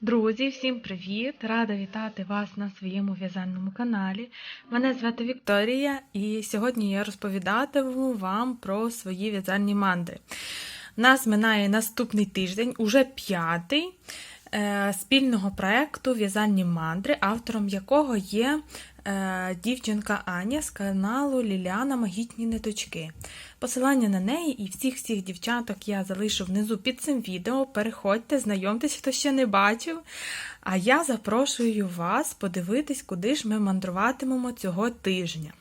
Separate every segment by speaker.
Speaker 1: Друзі, всім привіт! Рада вітати вас на своєму в'язальному каналі. Мене звати Вікторія, і сьогодні я розповідатиму вам про свої в'язальні мандри. Нас минає наступний тиждень, уже п'ятий е, спільного проєкту В'язальні мандри, автором якого є дівчинка Аня з каналу Ліліана Магітні ниточки. Посилання на неї і всіх всіх дівчаток я залишу внизу під цим відео. Переходьте, знайомтесь, хто ще не бачив. А я запрошую вас подивитись, куди ж ми мандруватимемо цього тижня.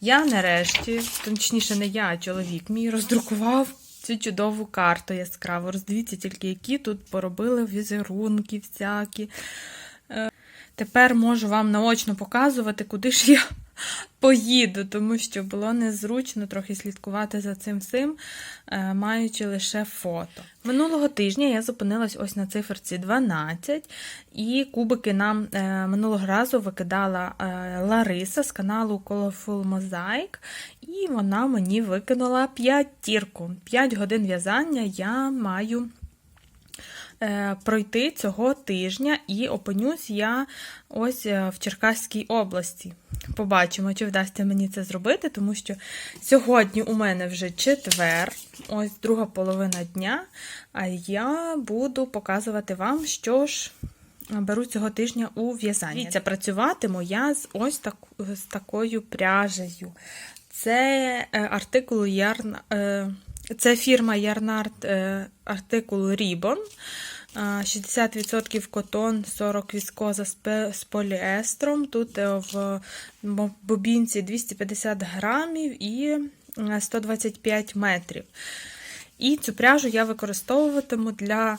Speaker 1: Я нарешті, точніше, не я, а чоловік мій роздрукував цю чудову карту яскраву. Роздивіться тільки, які тут поробили візерунки всякі. Тепер можу вам наочно показувати, куди ж я поїду, тому що було незручно трохи слідкувати за цим всім, е, маючи лише фото. Минулого тижня я зупинилась ось на циферці 12, і кубики нам е, минулого разу викидала е, Лариса з каналу Colorful Mosaic, і вона мені викинула п'ятірку. 5 годин в'язання я маю пройти цього тижня, і опинюсь я ось е, в Черкаській області. Побачимо, чи вдасться мені це зробити, тому що сьогодні у мене вже четвер, ось друга половина дня, а я буду показувати вам, що ж беру цього тижня у в'язанні. Дивіться, працюватиму я з ось так, з такою пряжею. Це е, артикул Ярн. е, Це фірма Ярнард е, артикул Ribbon. А, 60% котон, 40 віскоза з поліестром. Тут е, в бо- бобінці 250 грамів і е, 125 метрів. І цю пряжу я використовуватиму для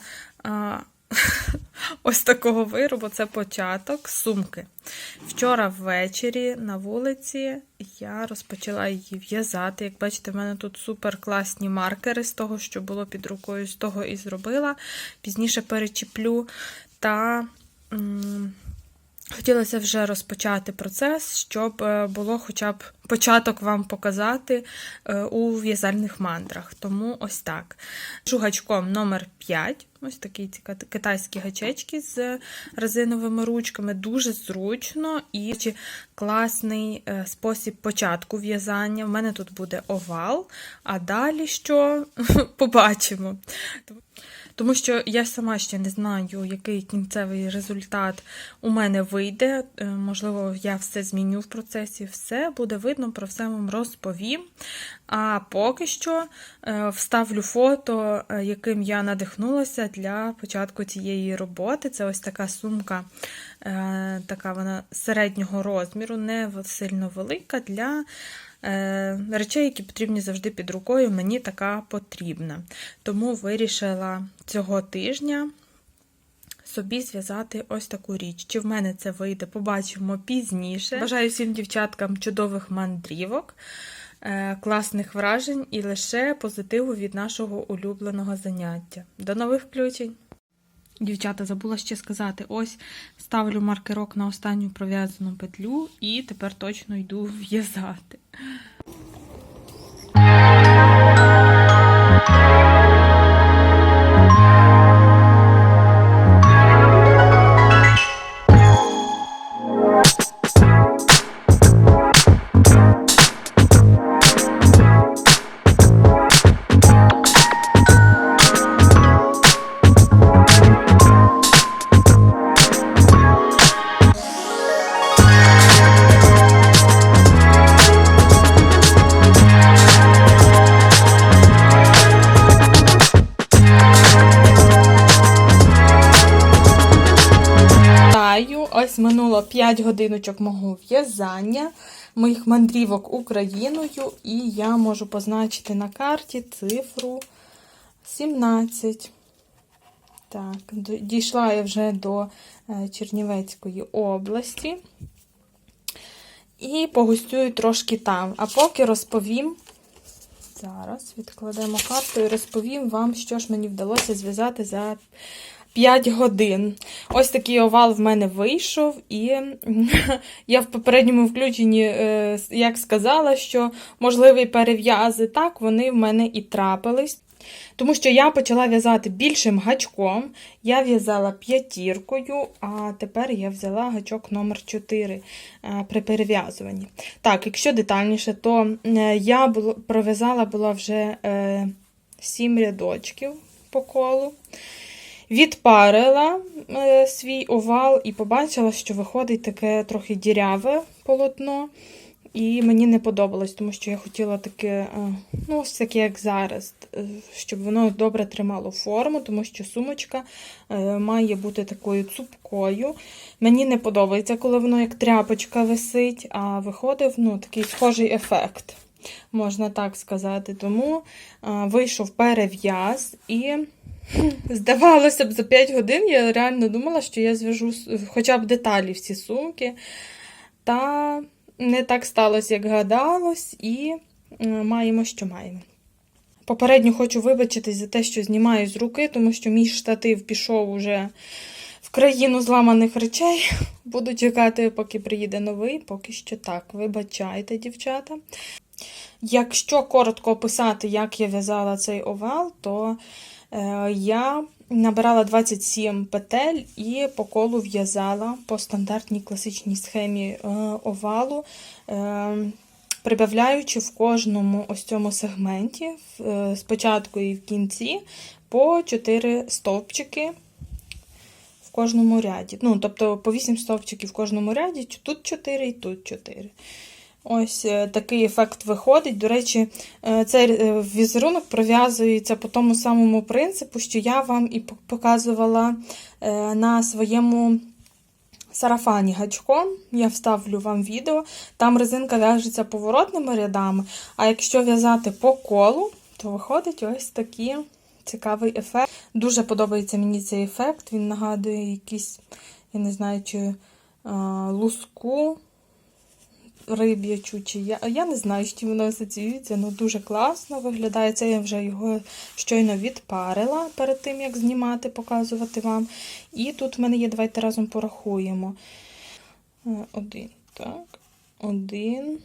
Speaker 1: ось такого виробу. Це початок сумки. Вчора ввечері на вулиці я розпочала її в'язати. Як бачите, в мене тут супер класні маркери з того, що було під рукою, з того і зробила. Пізніше перечіплю. Та м, хотілося вже розпочати процес, щоб е, було хоча б початок вам показати е, у в'язальних мандрах. Тому ось так. Жу гачком номер 5. Ось такі ці китайські гачечки з резиновими ручками. Дуже зручно і класний е, спосіб початку в'язання. В мене тут буде овал, а далі що побачимо. Тому що я сама ще не знаю, який кінцевий результат у мене вийде. Е, Можливо, я все зміню в процесі, все буде видно, про все вам розповім. А поки що е, вставлю фото, е, яким я надихнулася для початку цієї роботи. Це ось така сумка, така вона середнього розміру, не сильно велика для. Е, Речей, які потрібні завжди під рукою, мені така потрібна. Тому вирішила цього тижня собі зв'язати ось таку річ. Чи в мене це вийде, побачимо пізніше. Бажаю всім дівчаткам чудових мандрівок, е, класних вражень і лише позитиву від нашого улюбленого заняття. До нових включень! Дівчата, забула ще сказати: ось ставлю маркерок на останню пров'язану петлю і тепер точно йду в'язати. 5 годиночок мого в'язання, моїх мандрівок Україною, і я можу позначити на карті цифру 17. Так, дійшла я вже до е, Чернівецької області. І погостюю трошки там. А поки розповім. Зараз відкладемо карту і розповім вам, що ж мені вдалося зв'язати за 5 годин. Ось такий овал в мене вийшов, і я в попередньому включенні е, як сказала, що можливі перев'язи, так, вони в мене і трапились. Тому що я почала в'язати більшим гачком. Я в'язала п'ятіркою, а тепер я взяла гачок номер 4 е, при перев'язуванні. Так, якщо детальніше, то е, я пров'язала була вже е, 7 рядочків по колу. Відпарила е, свій овал і побачила, що виходить таке трохи діряве полотно. І мені не подобалось, тому що я хотіла таке, е, ну, ось таке, як зараз, е, щоб воно добре тримало форму, тому що сумочка має бути такою цупкою. Мені не подобається, коли воно як тряпочка висить, а виходив ну, такий схожий ефект, можна так сказати. Тому вийшов перев'яз і. Здавалося б, за 5 годин я реально думала, що я зв'яжу хоча б деталі всі сумки. Та не так сталося, як гадалось, і маємо, що маємо. Попередньо хочу вибачитись за те, що знімаю з руки, тому що мій штатив пішов уже в країну зламаних речей. Буду чекати, поки приїде новий, поки що так. Вибачайте, дівчата. Якщо коротко описати, як я в'язала цей овал, то е, я набирала 27 петель і по колу в'язала по стандартній класичній схемі е, овалу, е, прибавляючи в кожному ось цьому сегменті, е, спочатку і в кінці, по 4 стовпчики в кожному ряді. Ну, Тобто по 8 стовпчиків в кожному ряді, тут 4 і тут 4. Ось е, такий ефект виходить. До речі, е, цей е, візерунок пров'язується по тому самому принципу, що я вам і показувала на своєму сарафані гачком. Я вставлю вам відео. Там резинка в'яжеться поворотними рядами, а якщо в'язати по колу, то виходить ось такий цікавий ефект. Дуже подобається мені цей ефект. Він нагадує якийсь, я не знаю, чи луску риб'ячу, чи я я не знаю, чим воно асоціюється, але ну, дуже класно виглядає. Це я вже його щойно відпарила перед тим, як знімати, показувати вам. І тут в мене є, давайте разом порахуємо. Е, один, так, один.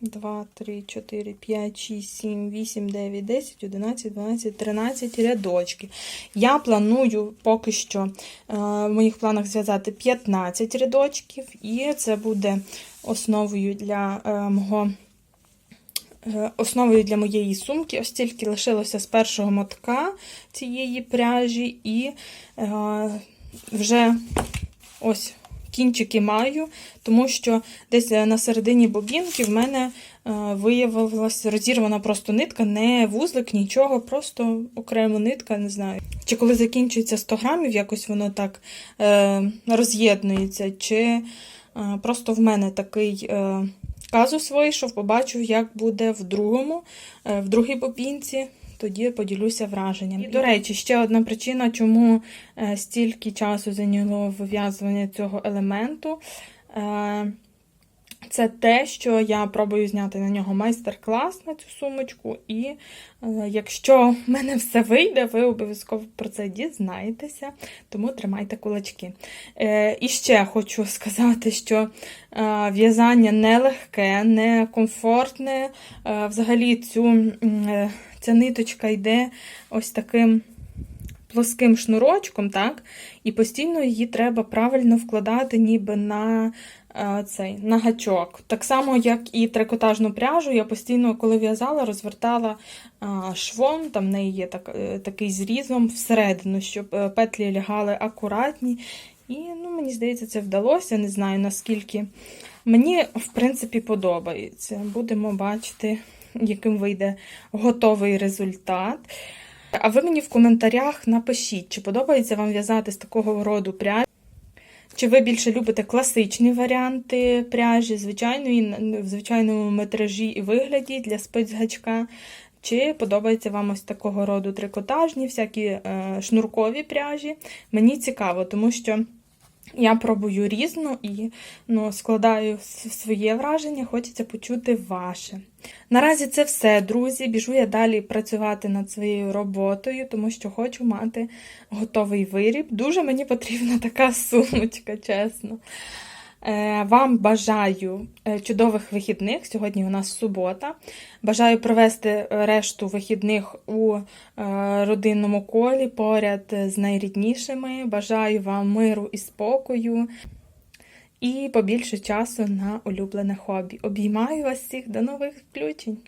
Speaker 1: 2, 3, 4, 5, 6, 7, 8, 9, 10, 11, 12, 13 рядочків. Я планую поки що е, в моїх планах зв'язати 15 рядочків, і це буде основою для е, мого. Е, основою для моєї сумки, ось тільки лишилося з першого мотка цієї пряжі, і е, вже ось кінчики маю, тому що десь на середині бобінки в мене виявилася розірвана просто нитка, не вузлик, нічого, просто окрема нитка, не знаю. Чи коли закінчується 100 грамів, якось воно так роз'єднується, чи Просто в мене такий е, казус вийшов, побачу, як буде в другому, е, в другій попінці. тоді поділюся враженням. І, до речі, ще одна причина, чому е, стільки часу зайняло вив'язування цього елементу це те, що я пробую зняти на нього майстер-клас на цю сумочку, і е, якщо в мене все вийде, ви обов'язково про це дізнаєтеся, тому тримайте кулачки. Е, І ще хочу сказати, що е, в'язання нелегке, не комфортне. Е, взагалі, цю, ця ниточка йде ось таким. Плоским шнурочком, так? І постійно її треба правильно вкладати, ніби на цей на гачок. Так само, як і трикотажну пряжу, я постійно, коли в'язала, розвертала швом, там в неї є так, е, такий зрізом всередину, щоб е, петлі лягали акуратні. І ну, мені здається, це вдалося. Не знаю наскільки. Мені, в принципі, подобається. Будемо бачити, яким вийде готовий результат. А ви мені в коментарях напишіть, чи подобається вам в'язати з такого роду пряжі. Чи ви більше любите класичні варіанти пряжі, звичайної, в звичайному метражі і вигляді для спецгачка? Чи подобається вам ось такого роду трикотажні, всякі е, шнуркові пряжі? Мені цікаво, тому що. Я пробую різну і ну, складаю своє враження, хочеться почути ваше. Наразі це все, друзі. Біжу я далі працювати над своєю роботою, тому що хочу мати готовий виріб. Дуже мені потрібна така сумочка, чесно. Е, Вам бажаю е, чудових вихідних. Сьогодні у нас субота. Бажаю провести решту вихідних у е, родинному колі поряд з найріднішими. Бажаю вам миру і спокою і побільше часу на улюблене хобі. Обіймаю вас всіх до нових включень!